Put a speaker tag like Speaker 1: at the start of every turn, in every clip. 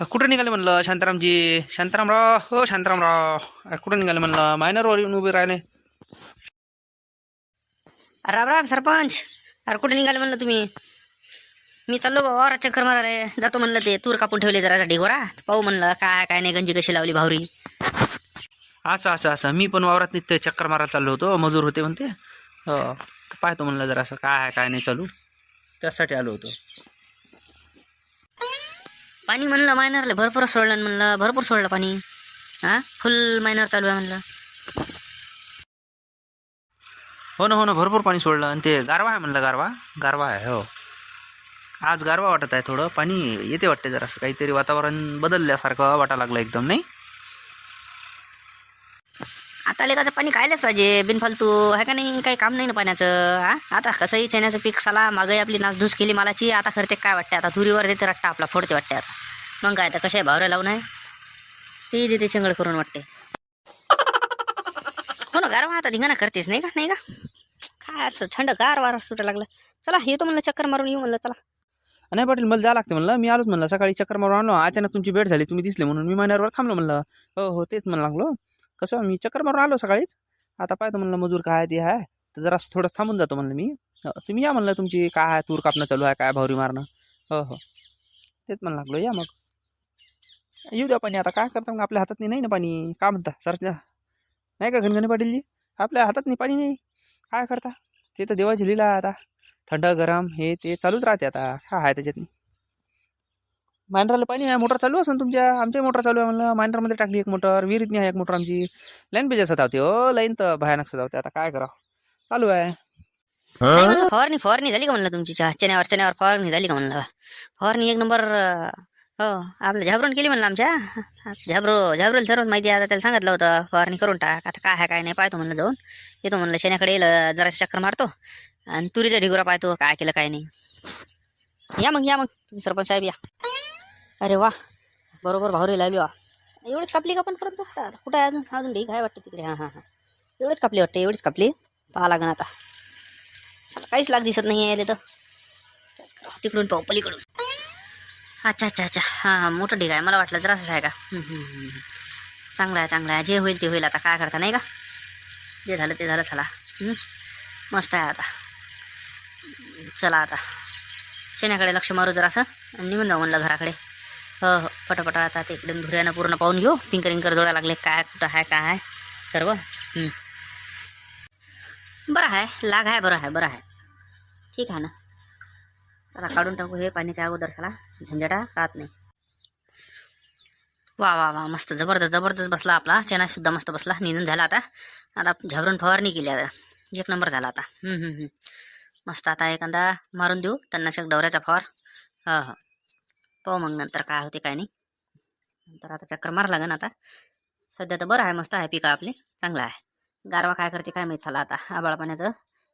Speaker 1: कुठं निघाले म्हणलं शांतारामजी? शांतारामराव हो शांतारामराव. अरे कुठं निघाले म्हणलं? मायनरवर येऊन उभे राहिले.
Speaker 2: राम राम सरपंच. अरे कुठे निघाले म्हणलं तुम्ही? मी चाललो बाबा चक्कर मारायला. जातो म्हणलं ते तूर कापून ठेवले जरा ढिगोरा. पाहू म्हणलं काय काय नाही गंजी कशी लावली भावरी.
Speaker 1: असं असं असं. मी पण वावरात निघते चक्कर मारायला चाललो होतो. मजूर होते म्हणते. हो पाहतो म्हणलं जरा असं काय काय नाही चालू. त्यासाठी आलो होतो.
Speaker 2: पाणी म्हणलं मायनरला भरपूर सोडलं म्हणलं भरपूर सोडलं पाणी. हा? फुल मायनर चालू आहे म्हणलं.
Speaker 1: हो ना हो ना भरपूर पाणी सोडलं. आणि ते गारवा आहे म्हणलं गारवा? गारवा आहे हो. आज गारवा वाटत आहे थोडं. पाणी येते वाटते जरासं. काहीतरी वातावरण बदलल्यासारखं वाटा लागलं एकदम नाही?
Speaker 2: आता लेकाचं पाणी खायलाच पाहिजे बिनफालतू. आहे का नाही? काही काम नाही ना पाण्याचं हा? आता कसंही चण्याचं पीक साला मागे आपली नासधूस केली मालाची आता खरते काय वाटते आता तुरीवर देते रट्टा आपला फोडते वाटते आता. मग काय तर कशा भावऱ्या लावून आहे ते देते शेंगड करून वाटते. हो ना गारवा आता धिंगाणा करतेस नाही का? नाही का? काय असं थंड गार वार सुटा लागला. चला येतो म्हणलं चक्कर मारून येऊ म्हणलं चला.
Speaker 1: नाही पाटील मला जा लागते म्हणलं. मी आलोच म्हणलं सकाळी चक्कर मारून आलो अचानक तुमची भेट झाली तुम्ही दिसले म्हणून मी महिन्यावर थांबलो म्हणलं. हो हो तेच म्हणलं लागलो. कसं मी चक्कर मारून आलो सकाळीच. आता पाहतो म्हणलं मजूर काय आहे ते आहे तर जरा थोडं थांबून जातो म्हणलं मी. हो, तुम्ही या म्हणलं तुमची काय आहे तूर कापणं चालू आहे काय भावरी मारणं. हो हो. तेच म्हणलं लागलो या मग. येऊ द्या पाणी आता काय करता मग? आपल्या हातात नाही ना पाणी. काय म्हणता? सरच्या नाही का घनघणी पाटीलजी? आपल्या हातात नाही पाणी नाही. काय करता? ते तर देवाची लीला आहे आता. थंड गरम हे ते चालूच राहते आता. काय आहे त्याच्यातनी मायनराला पाणी आहे मोटर चालू असेल तुमच्या? आमच्या मोटर चालू आहे म्हणलं मायनरमध्ये टाकली एक मोटर विहिरीतनी आहे एक मोटर आमची. लाईन पेजा सतावते हो लाईन तर भयानक सतावते आता काय करा चालू आहे.
Speaker 2: फवारणी फवारणी झाली का म्हणलं तुमची चहा चण्यावर चण्यावर फवारणी झाली का म्हणलं? फवारणी एक नंबर हो आपलं झाबरून केली म्हणलं आमच्या? झाबरो झाबरोल सर्वच माहिती आहे आता त्याला सांगितलं होतं फवारणी करून टाक. आता काय आहे काय नाही पाहतो म्हणलं जाऊन. येतो म्हणलं शेण्याकडे येईल जरा चक्कर मारतो. आणि तुरीचा ढिगुरा पाहतो काय केलं काय नाही. या मग या मग. तुम्ही सरपंच साहेब या. अरे वा. बरोबर भावरी लावली वा. एवढीच कापली का पण परत आता कुठं आहे अजून? अजून ढीक आहे वाटते तिकडे. हां हां हां. एवढीच कापली वाटते एवढीच कापली. पाहा लागण आता. चला काहीच लाग दिसत नाही आहे तर. तिकडून पाहू पलीकडून. अच्छा अच्छा अच्छा. हां हां मोठं ढीक आहे. मला वाटलं जरासंच आहे का? चांगलं आहे चांगलं आहे. जे होईल ते होईल आता. काय करता नाही का? जे झालं ते झालं चला. मस्त आहे आता. चला आता. चेन्याकडे लक्ष मारू जरासं. निघून जाऊ म्हणलं घराकडे. हो हो पटापटा आता ते एकदम धुऱ्यानं पूर्ण पाहून घेऊ. पिंकर इंकर जोडा लागले काय कुठं आहे काय आहे सर्व? बरं आहे लाग आहे बरं आहे बरं आहे ठीक आहे ना? चला काढून टाकू हे पाण्याच्या अगोदर चला. झंझटा राहत नाही. वा वा वा. मस्त जबरदस्त जबरदस्त बसला आपला. चेना सुद्धा मस्त बसला. निधन झाला आता. आता झाबरून फवारणी केली आता. एक नंबर झाला आता. मस्त आता एखादा मारून देऊ. तणनाशक डवऱ्याचा फवार. हो हो. पाहू मग नंतर काय होते काय नाही. नंतर आता चक्कर मार लागेल आता. सध्या तर बरं आहे मस्त आहे पिका आपली. चांगलं आहे. गारवा काय करते काय माहीत झाला आता. आबाळ पाण्याचं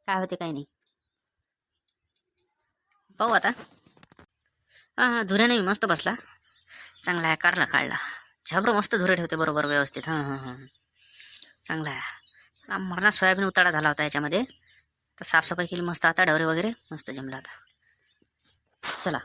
Speaker 2: काय होते काय नाही. पाहू आता. हां हां धुऱ्याने मी मस्त बसला. चांगला आहे कारला काढला. झाबरं मस्त धुरे ठेवते बरोबर व्यवस्थित. हां हां हां. चांगला आहे. मरणा सोयाबीन उताडा झाला होता याच्यामध्ये. तर साफसफाई केली मस्त आता डवरे वगैरे. मस्त जमला आता. चला.